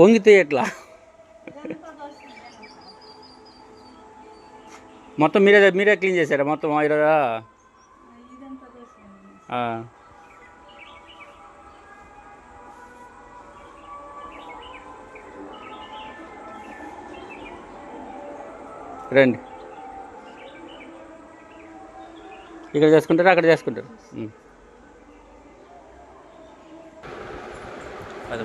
వంగితే ఎట్లా? మొత్తం మీరే మీరే క్లీన్ చేశారా? మొత్తం ఈరోజు రండి. ఇక్కడ చేసుకుంటారు? అక్కడ చేసుకుంటారు? అదే.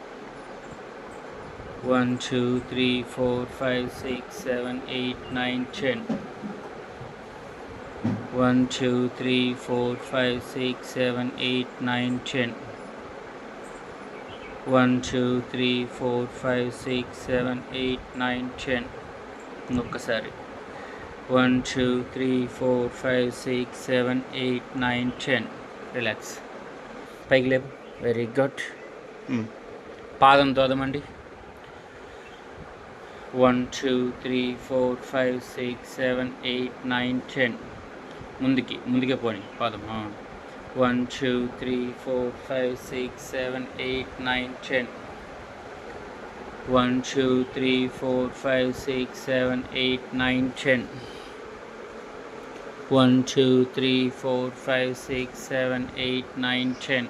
One two three four five six seven eight nine ten one two three four five six seven eight nine ten one two three four five six seven eight nine ten ఇంకొకసారి. One two three four five six seven eight nine ten relax పైకి లేపు. Very good పాదం తోదమండి. One two three four five six seven eight nine ten. ముందుకి ముందుకే పోనీ పాదం one two three four five six seven eight nine ten. One two three four five six seven eight nine ten. One two three four five six seven eight nine ten.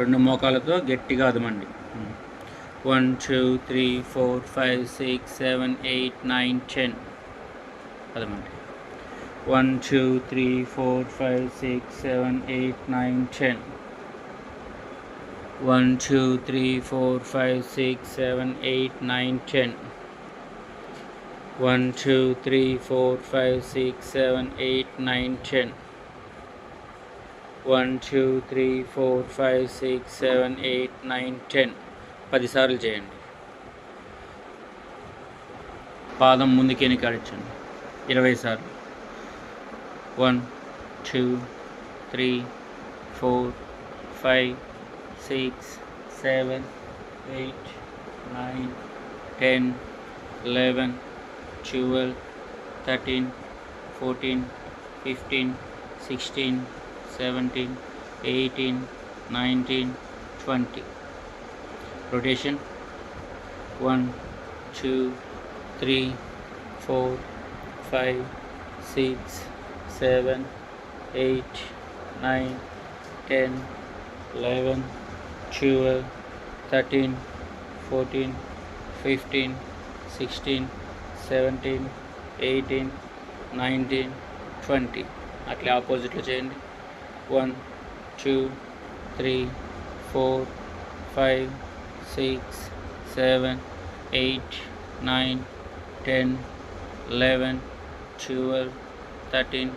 రెండు మోకాలతో గట్టిగా అదమండి. One two three four five six seven eight nine ten అదమండి. One two three four five six seven eight nine ten one two three four five six seven eight nine ten one two three four five six seven eight nine ten one two three four five six seven eight nine ten. పదిసార్లు చేయండి. పాదం ముందుకేని కాడించండి ఇరవై సార్లు. One two three four five six seven eight nine ten eleven twelve thirteen fourteen fifteen sixteen seventeen eighteen nineteen twenty rotation one two three four five six seven eight nine ten eleven twelve thirteen fourteen fifteen sixteen seventeen eighteen nineteen twenty అట్లా ఆపోజిట్లో చేయండి. One two three four five six seven eight nine ten eleven twelve thirteen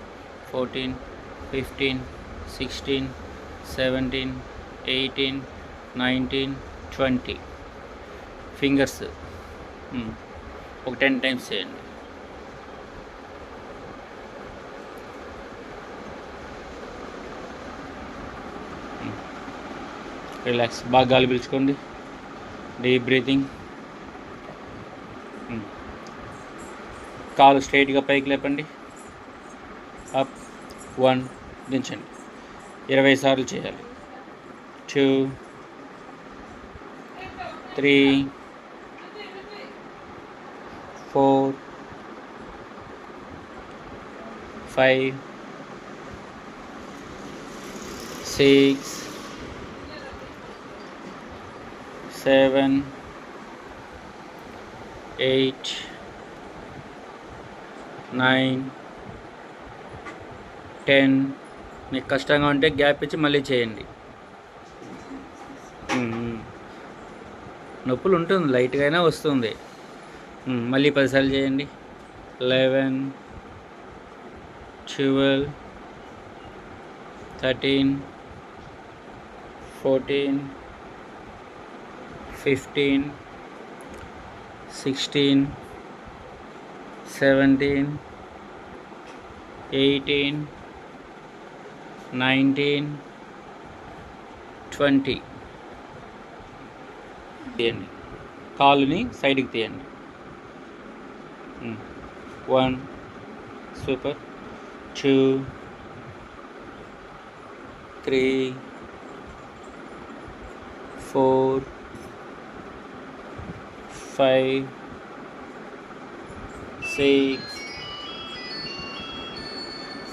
fourteen fifteen sixteen seventeen eighteen nineteen twenty fingers ఒక ten times చేయండి. Relax బాగా గాలి పీల్చుకోండి. Deep breathing hmm. కాలు స్ట్రైట్గా పైకి లేపండి. అప్ వన్ దించండి. ఇరవై సార్లు చేయాలి. Two three four five six seven eight nine ten మీకు కష్టంగా ఉంటే గ్యాప్ ఇచ్చి మళ్ళీ చేయండి. నొప్పులు ఉంటుంది లైట్గా అయినా వస్తుంది. మళ్ళీ పదిసార్లు చేయండి. Eleven twelve thirteen fourteen fifteen sixteen seventeen eighteen nineteen twenty. తీయండి. కాలుని సైడ్కి తీయండి. One super. Two three four Five, six,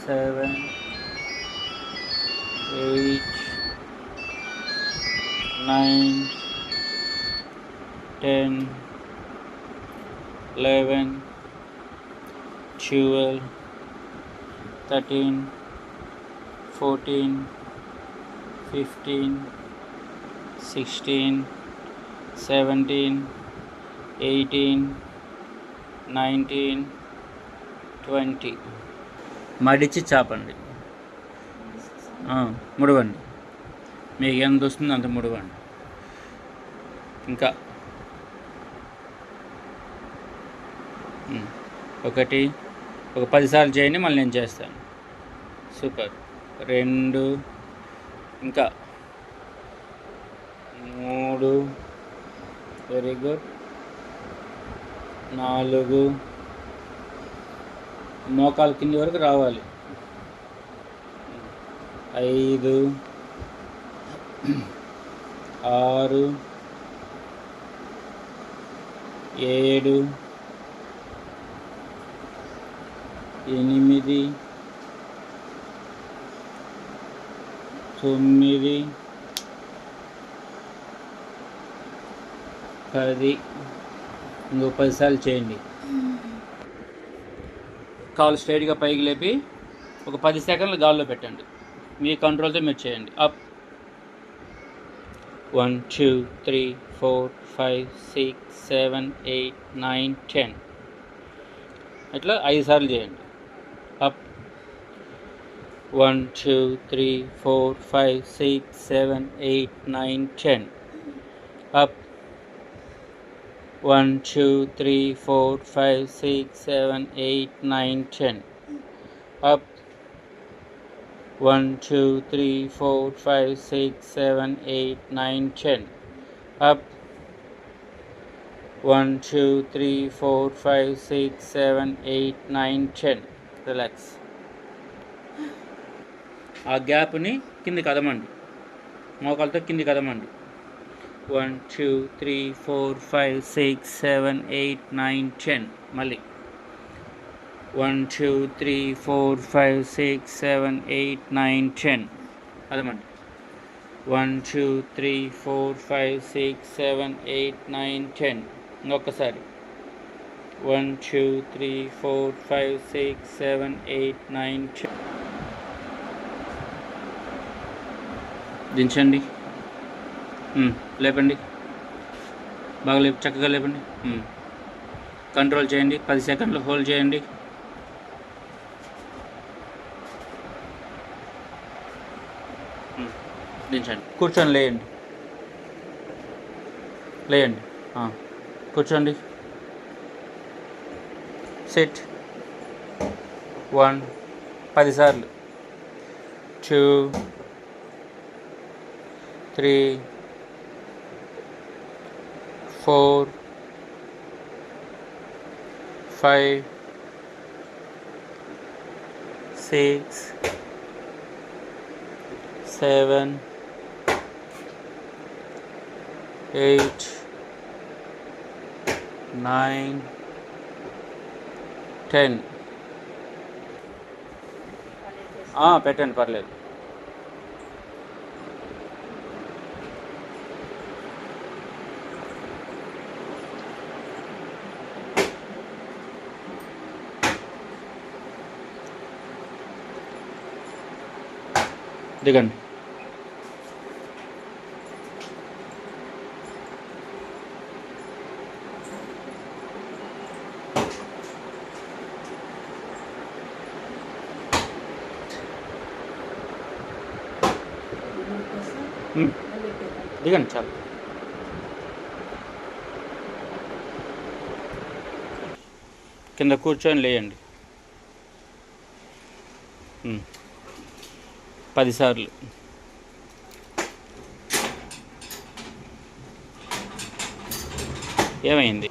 seven, eight, nine, ten, eleven, twelve, thirteen, fourteen, fifteen, sixteen, seventeen. 6 7 8 9 10 11 12 13 14 15 16 17 eighteen nineteen twenty. మడిచి చాపండి. ముడవండి. మీకు ఎంత వస్తుందో అంత ముడవండి. ఇంకా. ఒకటి ఒక పదిసార్లు చేయండి మళ్ళీ నేను చేస్తాను. సూపర్. రెండు ఇంకా. మూడు. Very good. నాలుగు. మోకాలు కింది వరకు రావాలి. ఐదు. ఆరు. ఏడు. ఎనిమిది. తొమ్మిది. పది. ఇంకో పదిసార్లు చేయండి. కాలు స్ట్రైట్గా పైకి లేపి ఒక పది సెకండ్లు గాల్లో పెట్టండి. మీ కంట్రోల్తో మీరు చేయండి. Up. One two three four five six seven eight nine ten. ఇట్లా ఐదు సార్లు చేయండి. Up. One two three four five six seven eight nine ten. Up. One two three four five six seven eight nine ten. Up. One two three four five six seven eight nine ten. Up. One two three four five six seven eight nine ten. Relax ఆ గ్యాప్ని కింది కదమండి మోకాలతో కింది కదమండి one two three four five six seven eight nine ten మళ్ళీ. One two three four five six seven eight nine ten అదమండి one two three four five six seven eight nine ten ఇంకొకసారి. One two three four five six seven eight nine ten. దించండి. లేపండి. బాగా లేపు చక్కగా లేపండి. Control చేయండి. పది సెకండ్లు hold చేయండి. దించండి. కూర్చొని లేయండి. లేయండి. కూర్చోండి. సెట్ వన్ పదిసార్లు two three four five six seven eight nine ten పెట్టండి పర్లేదు దిగండి. దిగండి చాలు. కింద కూర్చొని లేయండి. పదిసార్లు. ఏమైంది?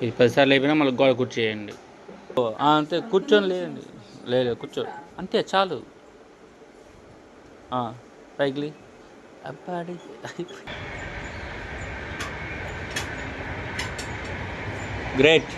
ఇది పదిసార్లు అయిపోయినా మళ్ళీ గోడ కూర్చేయండి అంతే కూర్చొని లేదండి లేదు కూర్చో అంతే చాలు. ఆ, పైకి. అబ్బాడి గ్రేట్